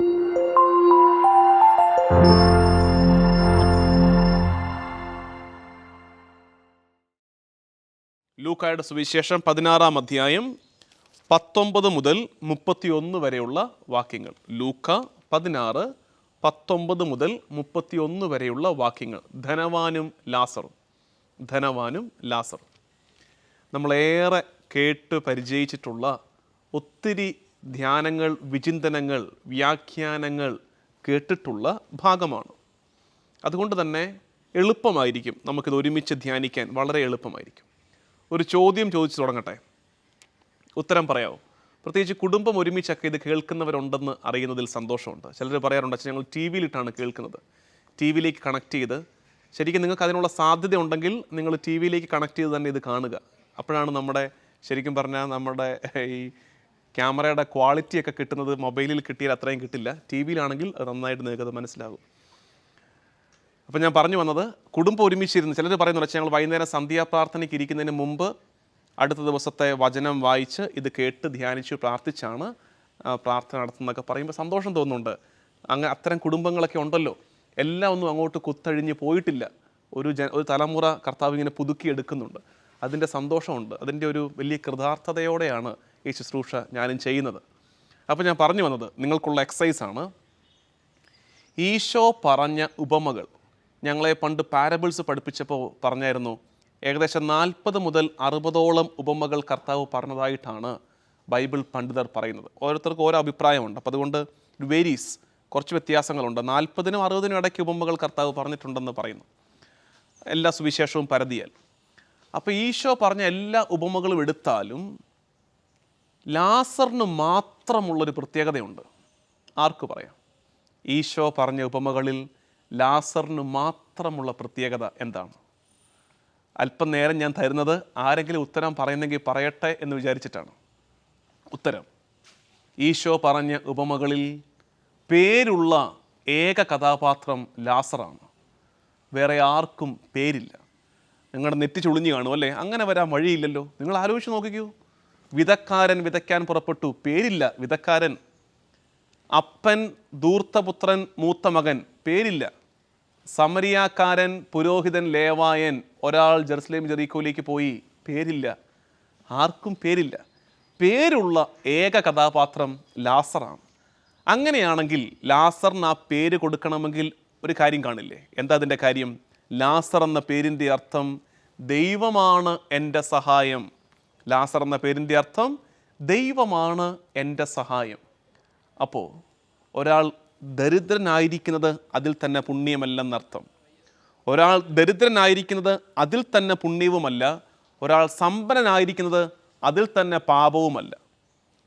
ലൂക്കായുടെ സുവിശേഷം പതിനാറാം അധ്യായം പത്തൊമ്പത് മുതൽ മുപ്പത്തിയൊന്ന് വരെയുള്ള വാക്യങ്ങൾ. ലൂക്ക പതിനാറ് പത്തൊമ്പത് മുതൽ മുപ്പത്തിയൊന്ന് വരെയുള്ള വാക്യങ്ങൾ. ധനവാനും ലാസറും. ധനവാനും ലാസറും. നമ്മളേറെ കേട്ട് പരിചയിച്ചിട്ടുള്ള ഒത്തിരി ധ്യാനങ്ങൾ വിചിന്തനങ്ങൾ വ്യാഖ്യാനങ്ങൾ കേട്ടിട്ടുള്ള ഭാഗമാണ്. അതുകൊണ്ട് തന്നെ എളുപ്പമായിരിക്കും നമുക്കിത് ഒരുമിച്ച് ധ്യാനിക്കാൻ വളരെ എളുപ്പമായിരിക്കും. ഒരു ചോദ്യം ചോദിച്ചു തുടങ്ങട്ടെ. ഉത്തരം പറയാമോ പ്രത്യേകിച്ച് കുടുംബം ഒരുമിച്ചൊക്കെ ഇത് കേൾക്കുന്നവരുണ്ടെന്ന് അറിയുന്നതിൽ സന്തോഷമുണ്ട്. ചിലർ പറയാറുണ്ട് അച്ഛൻ ഞങ്ങൾ ടി വിയിലിട്ടാണ് കേൾക്കുന്നത്. ടി വിയിലേക്ക് കണക്ട് ചെയ്ത് ശരിക്കും നിങ്ങൾക്ക് അതിനുള്ള സാധ്യത ഉണ്ടെങ്കിൽ നിങ്ങൾ ടി വിയിലേക്ക് കണക്ട് ചെയ്ത് തന്നെ ഇത് കാണുക. അപ്പോഴാണ് നമ്മുടെ ശരിക്കും പറഞ്ഞാൽ നമ്മുടെ ഈ ക്യാമറയുടെ ക്വാളിറ്റിയൊക്കെ കിട്ടുന്നത് മൊബൈലിൽ കിട്ടിയാൽ അത്രയും കിട്ടില്ല. ടി വിയിലാണെങ്കിൽ അത് നന്നായിട്ട് നിങ്ങൾക്കത് മനസ്സിലാകും. അപ്പം ഞാൻ പറഞ്ഞു വന്നത് കുടുംബം ഒരുമിച്ചിരുന്ന് ചിലർ പറയുന്ന "അച്ഛാ, ഞങ്ങൾ വൈകുന്നേരം സന്ധ്യാപ്രാർത്ഥനയ്ക്ക് ഇരിക്കുന്നതിന് മുമ്പ് അടുത്ത ദിവസത്തെ വചനം വായിച്ച് ഇത് കേട്ട് ധ്യാനിച്ചു പ്രാർത്ഥിച്ചാണ് പ്രാർത്ഥന നടത്തുന്നതൊക്കെ പറയുമ്പോൾ സന്തോഷം തോന്നുന്നുണ്ട്. അങ്ങനെ അത്തരം കുടുംബങ്ങളൊക്കെ ഉണ്ടല്ലോ. എല്ലാം ഒന്നും അങ്ങോട്ട് കുത്തഴിഞ്ഞ് പോയിട്ടില്ല. ഒരു ജ ഒരു തലമുറ കർത്താവ് ഇങ്ങനെ പുതുക്കി എടുക്കുന്നുണ്ട്. അതിന്റെ സന്തോഷമുണ്ട്. അതിന്റെ ഒരു വലിയ കൃതാർത്ഥതയോടെയാണ് ഈ ശുശ്രൂഷ ഞാനും ചെയ്യുന്നത്. അപ്പോൾ ഞാൻ പറഞ്ഞു വന്നത് നിങ്ങൾക്കുള്ള എക്സസൈസാണ് ഈശോ പറഞ്ഞ ഉപമകൾ. ഞങ്ങളെ പണ്ട് പാരബിൾസ് പഠിപ്പിച്ചപ്പോൾ പറഞ്ഞായിരുന്നു ഏകദേശം നാൽപ്പത് മുതൽ അറുപതോളം ഉപമകൾ കർത്താവ് പറഞ്ഞതായിട്ടാണ് ബൈബിൾ പണ്ഡിതർ പറയുന്നത്. ഓരോരുത്തർക്കും ഓരോ അഭിപ്രായമുണ്ട്. അപ്പോൾ അതുകൊണ്ട് വേരീസ് കുറച്ച് വ്യത്യാസങ്ങളുണ്ട്. നാൽപ്പതിനും അറുപതിനും ഇടയ്ക്ക് ഉപമകൾ കർത്താവ് പറഞ്ഞിട്ടുണ്ടെന്ന് പറയുന്നു. എല്ലാ സുവിശേഷവും പരതിയാൽ. അപ്പോൾ ഈശോ പറഞ്ഞ എല്ലാ ഉപമകളും എടുത്താലും ലാസറിന് മാത്രമുള്ളൊരു പ്രത്യേകതയുണ്ട്. ആർക്ക് പറയാം? ഈശോ പറഞ്ഞ ഉപമകളിൽ ലാസറിന് മാത്രമുള്ള പ്രത്യേകത എന്താണ്? അല്പം നേരം ഞാൻ തരുന്നത് ആരെങ്കിലും ഉത്തരം പറയുന്നെങ്കിൽ പറയട്ടെ എന്ന് വിചാരിച്ചിട്ടാണ്. ഉത്തരം. ഈശോ പറഞ്ഞ ഉപമകളിൽ പേരുള്ള ഏക കഥാപാത്രം ലാസറാണ്. വേറെ ആർക്കും പേരില്ല. നിങ്ങളുടെ നെറ്റി ചുളിഞ്ഞു കാണും അല്ലേ? അങ്ങനെ വരാൻ വഴിയില്ലല്ലോ. നിങ്ങൾ ആലോചിച്ച് നോക്കിക്കൂ. വിതക്കാരൻ വിതയ്ക്കാൻ പുറപ്പെട്ടു. പേരില്ല. വിതക്കാരൻ അപ്പൻ ദൂർത്തപുത്രൻ മൂത്ത മകൻ. പേരില്ല. സമരിയാക്കാരൻ പുരോഹിതൻ ലേവായൻ. ഒരാൾ ജെറുസലേം ജെറീക്കോയിലേക്ക് പോയി. പേരില്ല. ആർക്കും പേരില്ല. പേരുള്ള ഏക കഥാപാത്രം ലാസറാണ്. അങ്ങനെയാണെങ്കിൽ ലാസറിന് ആ പേര് കൊടുക്കണമെങ്കിൽ ഒരു കാര്യം കാണില്ലേ? എന്താ അതിന്റെ കാര്യം? ലാസർ എന്ന പേരിന്റെ അർത്ഥം ദൈവമാണ് എന്റെ സഹായം. ലാസർ എന്ന പേരിന്റെ അർത്ഥം ദൈവമാണ് എന്റെ സഹായം. അപ്പോൾ ഒരാൾ ദരിദ്രനായിരിക്കുന്നത് അതിൽ തന്നെ പുണ്യമല്ലെന്നർത്ഥം. ഒരാൾ ദരിദ്രനായിരിക്കുന്നത് അതിൽ തന്നെ പുണ്യവുമല്ല. ഒരാൾ സമ്പന്നനായിരിക്കുന്നത് അതിൽ തന്നെ പാപവുമല്ല.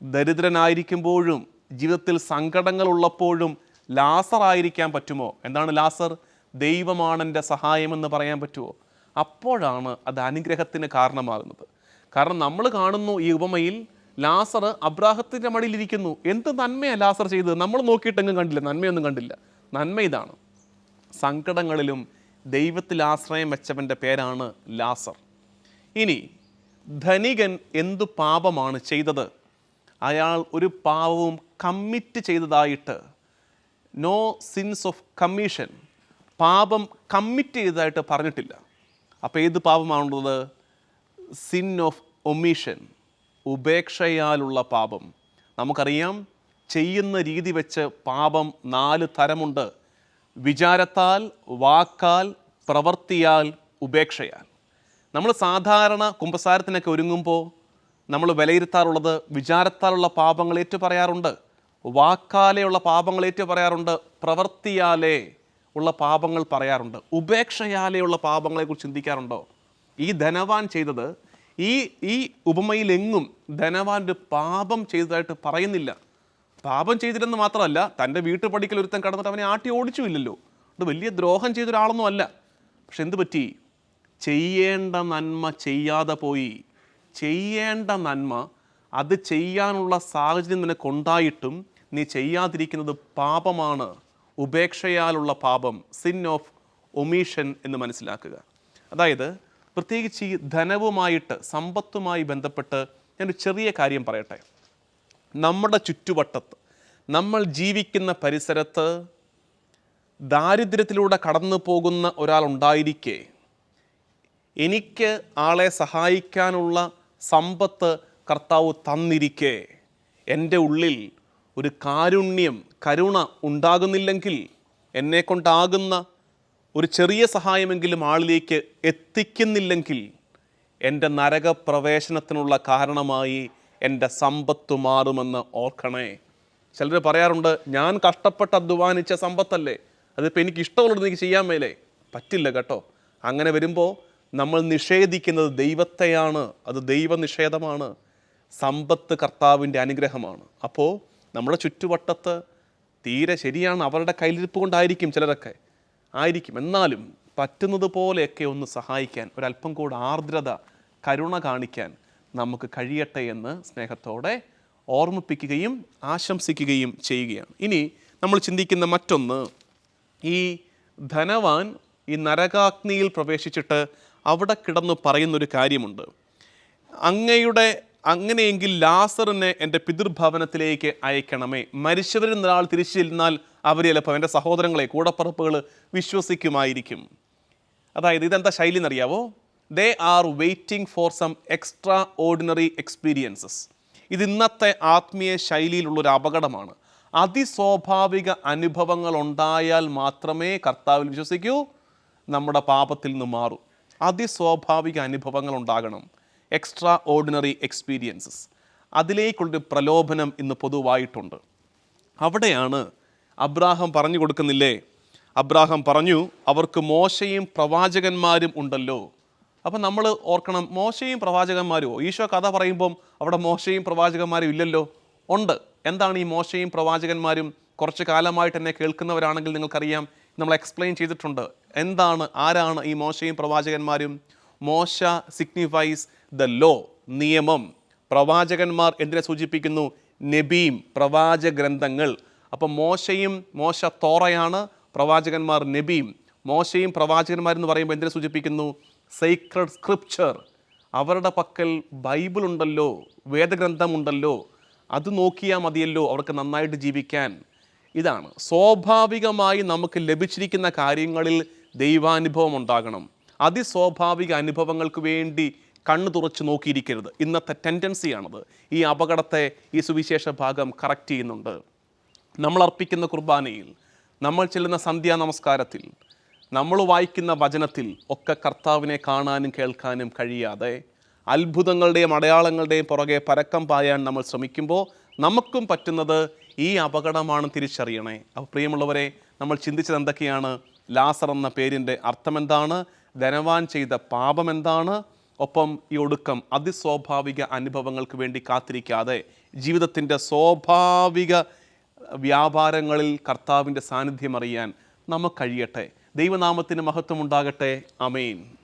ദരിദ്രനായിരിക്കുമ്പോഴും ജീവിതത്തിൽ സങ്കടങ്ങൾ ഉള്ളപ്പോഴും ലാസർ ആയിരിക്കാൻ പറ്റുമോ? എന്താണ് ലാസർ? ദൈവമാണ് എന്റെ സഹായമെന്ന് പറയാൻ പറ്റുമോ? അപ്പോഴാണ് അത് അനുഗ്രഹത്തിന് കാരണമാകുന്നത്. കാരണം നമ്മൾ കാണുന്നു ഈ ഉപമയിൽ ലാസർ അബ്രാഹത്തിന്റെ മടിയിലിരിക്കുന്നു. എന്ത് നന്മയാണ് ലാസർ ചെയ്തത്? നമ്മൾ നോക്കിയിട്ടെങ്കിലും കണ്ടില്ല. നന്മയൊന്നും കണ്ടില്ല. നന്മ ഇതാണ്. സങ്കടങ്ങളിലും ദൈവത്തിൽ ആശ്രയം വെച്ചവന്റെ പേരാണ് ലാസർ. ഇനി ധനികൻ എന്തു പാപമാണ് ചെയ്തത്? അയാൾ ഒരു പാപവും കമ്മിറ്റ് ചെയ്തതായിട്ട് നോ സിൻസ് ഓഫ് കമ്മീഷൻ പാപം കമ്മിറ്റ് ചെയ്തതായിട്ട് പറഞ്ഞിട്ടില്ല. അപ്പോൾ ഏത് പാപമാണുള്ളത്? സിൻ ഓഫ് ഒമീഷൻ ഉപേക്ഷയാലുള്ള പാപം. നമുക്കറിയാം ചെയ്യുന്ന രീതി വെച്ച് പാപം നാല് തരമുണ്ട്. വിചാരത്താൽ വാക്കാൽ പ്രവർത്തിയാൽ ഉപേക്ഷയാൽ. നമ്മൾ സാധാരണ കുമ്പസാരത്തിനൊക്കെ ഒരുങ്ങുമ്പോൾ നമ്മൾ വിലയിരുത്താറുള്ളത് വിചാരത്താലുള്ള പാപങ്ങൾ ഏറ്റു പറയാറുണ്ട് വാക്കാലെയുള്ള പാപങ്ങൾ ഏറ്റു പറയാറുണ്ട് പ്രവർത്തിയാലേ ഉള്ള പാപങ്ങൾ പറയാറുണ്ട്. ഉപേക്ഷയാലെയുള്ള പാപങ്ങളെക്കുറിച്ച് ചിന്തിക്കാറുണ്ടോ? ഈ ധനവാൻ ചെയ്തത് ഈ ഈ ഉപമയിലെങ്ങും ധനവാന്റെ പാപം ചെയ്തതായിട്ട് പറയുന്നില്ല. പാപം ചെയ്തില്ലെന്ന് മാത്രമല്ല തന്റെ വീട്ടുപടിക്കൽ ഒരുത്തൻ കടന്നിട്ട് അവനെ ആട്ടി ഓടിച്ചുമില്ലല്ലോ അത് വലിയ ദ്രോഹം ചെയ്ത ഒരാളൊന്നും അല്ല. പക്ഷെ എന്ത് പറ്റി? ചെയ്യേണ്ട നന്മ ചെയ്യാതെ പോയി. ചെയ്യേണ്ട നന്മ അത് ചെയ്യാനുള്ള സാഹചര്യം നിനക്കുണ്ടായിട്ടും നീ ചെയ്യാതിരിക്കുന്നത് പാപമാണ്. ഉപേക്ഷയാലുള്ള പാപം സിൻ ഓഫ് ഒമീഷൻ എന്ന് മനസ്സിലാക്കുക. അതായത് പ്രത്യേകിച്ച് ഈ ധനവുമായിട്ട് സമ്പത്തുമായി ബന്ധപ്പെട്ട് ഞാനൊരു ചെറിയ കാര്യം പറയട്ടെ. നമ്മുടെ ചുറ്റുവട്ടത്ത് നമ്മൾ ജീവിക്കുന്ന പരിസരത്ത് ദാരിദ്ര്യത്തിലൂടെ കടന്നു പോകുന്ന ഒരാളുണ്ടായിരിക്കെ എനിക്ക് ആളെ സഹായിക്കാനുള്ള സമ്പത്ത് കർത്താവ് തന്നിരിക്കെ എന്റെ ഉള്ളിൽ ഒരു കാരുണ്യം കരുണ ഉണ്ടാകുന്നില്ലെങ്കിൽ എന്നെ കൊണ്ടാകുന്ന ഒരു ചെറിയ സഹായമെങ്കിലും ആളിലേക്ക് എത്തിക്കുന്നില്ലെങ്കിൽ എന്റെ നരകപ്രവേശനത്തിനുള്ള കാരണമായി എന്റെ സമ്പത്ത് മാറുമെന്ന് ഓർക്കണേ. ചിലർ പറയാറുണ്ട് ഞാൻ കഷ്ടപ്പെട്ട് അധ്വാനിച്ച സമ്പത്തല്ലേ? അതിപ്പോൾ എനിക്ക് ഇഷ്ടമുള്ളത് എനിക്ക് ചെയ്യാൻ മേലേ. പറ്റില്ല കേട്ടോ. അങ്ങനെ വരുമ്പോൾ നമ്മൾ നിഷേധിക്കുന്നത് ദൈവത്തെയാണ്. അത് ദൈവനിഷേധമാണ്. സമ്പത്ത് കർത്താവിന്റെ അനുഗ്രഹമാണ്. അപ്പോൾ നമ്മുടെ ചുറ്റുവട്ടത്ത് തീരെ ശരിയാണ് അവരുടെ കയ്യിലിരിപ്പ് കൊണ്ടായിരിക്കും ചിലരൊക്കെ. ആയിരിക്കും. എന്നാലും പറ്റുന്നത് പോലെയൊക്കെ ഒന്ന് സഹായിക്കാൻ ഒരല്പം കൂടെ ആർദ്രത കരുണ കാണിക്കാൻ നമുക്ക് കഴിയട്ടെ എന്ന് സ്നേഹത്തോടെ ഓർമ്മിപ്പിക്കുകയും ആശംസിക്കുകയും ചെയ്യുകയാണ്. ഇനി നമ്മൾ ചിന്തിക്കുന്ന മറ്റൊന്ന് ഈ ധനവാൻ ഈ നരകാഗ്നിയിൽ പ്രവേശിച്ചിട്ട് അവിടെ കിടന്നു പറയുന്നൊരു കാര്യമുണ്ട്. അങ്ങയുടെ അങ്ങനെയെങ്കിൽ ലാസറിനെ എന്റെ പിതൃഭവനത്തിലേക്ക് അയക്കണമേ. മരിച്ചവരിൽ നിന്നൊരാൾ തിരിച്ചു ചെന്നാൽ അവർ ചിലപ്പോൾ എന്റെ സഹോദരങ്ങളെ കൂടപ്പറപ്പുകൾ വിശ്വസിക്കുമായിരിക്കും. അതായത് ഇതെന്താ ശൈലി എന്നറിയാവോ? They are waiting for some extraordinary experiences ഇത് ഇന്നത്തെ ആത്മീയ ശൈലിയിലുള്ളൊരു അപകടമാണ്. അതിസ്വാഭാവിക അനുഭവങ്ങൾ ഉണ്ടായാൽ മാത്രമേ കർത്താവിൽ വിശ്വസിക്കൂ നമ്മുടെ പാപത്തിൽ നിന്ന് മാറൂ. അതിസ്വാഭാവിക അനുഭവങ്ങൾ ഉണ്ടാകണം. എക്സ്ട്രാ ഓർഡിനറി എക്സ്പീരിയൻസസ് അതിലേക്കുള്ളൊരു പ്രലോഭനം ഇന്ന് പൊതുവായിട്ടുണ്ട്. അവിടെയാണ് അബ്രാഹം പറഞ്ഞു കൊടുക്കുന്നില്ലേ? അബ്രാഹം പറഞ്ഞു അവർക്ക് മോശയും പ്രവാചകന്മാരും ഉണ്ടല്ലോ. അപ്പം നമ്മൾ ഓർക്കണം മോശയും പ്രവാചകന്മാരുമോ ഈശോ കഥ പറയുമ്പം അവിടെ മോശയും പ്രവാചകന്മാരും ഇല്ലല്ലോ? ഉണ്ട്. എന്താണ് ഈ മോശയും പ്രവാചകന്മാരും? കുറച്ച് കാലമായിട്ട് എന്നെ കേൾക്കുന്നവരാണെങ്കിൽ നിങ്ങൾക്കറിയാം. നമ്മൾ എക്സ്പ്ലെയിൻ ചെയ്തിട്ടുണ്ട്. എന്താണ് ആരാണ് ഈ മോശയും പ്രവാചകന്മാരും? മോശ സിഗ്നിഫൈസ് ദ ലോ നിയമം. പ്രവാചകന്മാർ എന്തിനെ സൂചിപ്പിക്കുന്നു? നബീം പ്രവാച ഗ്രന്ഥങ്ങൾ അപ്പം മോശയും മോശ തോറയാണ് പ്രവാചകന്മാർ നബീം. മോശയും പ്രവാചകന്മാരെന്ന് പറയുമ്പോൾ എന്തിനെ സൂചിപ്പിക്കുന്നു? സൈക്രഡ് സ്ക്രിപ്ചർ അവരുടെ പക്കൽ ബൈബിൾ ഉണ്ടല്ലോ വേദഗ്രന്ഥമുണ്ടല്ലോ. അത് നോക്കിയാൽ മതിയല്ലോ അവർക്ക് നന്നായിട്ട് ജീവിക്കാൻ. ഇതാണ്. സ്വാഭാവികമായി നമുക്ക് ലഭിച്ചിരിക്കുന്ന കാര്യങ്ങളിൽ ദൈവാനുഭവം ഉണ്ടാകണം. അതിസ്വാഭാവിക അനുഭവങ്ങൾക്ക് വേണ്ടി കണ്ണു തുറച്ച് നോക്കിയിരിക്കരുത്. ഇന്നത്തെ ടെൻഡൻസിയാണത് ഈ അപകടത്തെ ഈ സുവിശേഷ ഭാഗം കറക്റ്റ് ചെയ്യുന്നുണ്ട്. നമ്മൾ അർപ്പിക്കുന്ന കുർബാനയിൽ നമ്മൾ ചെല്ലുന്ന സന്ധ്യാ നമസ്കാരത്തിൽ നമ്മൾ വായിക്കുന്ന വചനത്തിൽ ഒക്കെ കർത്താവിനെ കാണാനും കേൾക്കാനും കഴിയാതെ അത്ഭുതങ്ങളുടെയും അടയാളങ്ങളുടെയും പുറകെ പരക്കം പായാൻ നമ്മൾ ശ്രമിക്കുമ്പോൾ നമുക്കും പറ്റുന്നത് ഈ അപകടമാണ് തിരിച്ചറിയണേ. അപ്പോൾ പ്രിയമുള്ളവരെ നമ്മൾ ചിന്തിച്ചത് എന്തൊക്കെയാണ്? ലാസർ എന്ന പേരിന്റെ അർത്ഥമെന്താണ്? ധനവാൻ ചെയ്ത പാപം എന്താണ് ഒപ്പം ഈ ഒടുക്കം അതിസ്വാഭാവിക അനുഭവങ്ങൾക്ക് വേണ്ടി കാത്തിരിക്കാതെ ജീവിതത്തിന്റെ സ്വാഭാവിക വ്യാപാരങ്ങളിൽ കർത്താവിന്റെ സാന്നിധ്യം അറിയാൻ നമുക്ക് കഴിയട്ടെ. ദൈവനാമത്തിന് മഹത്വമുണ്ടാകട്ടെ. അമേൻ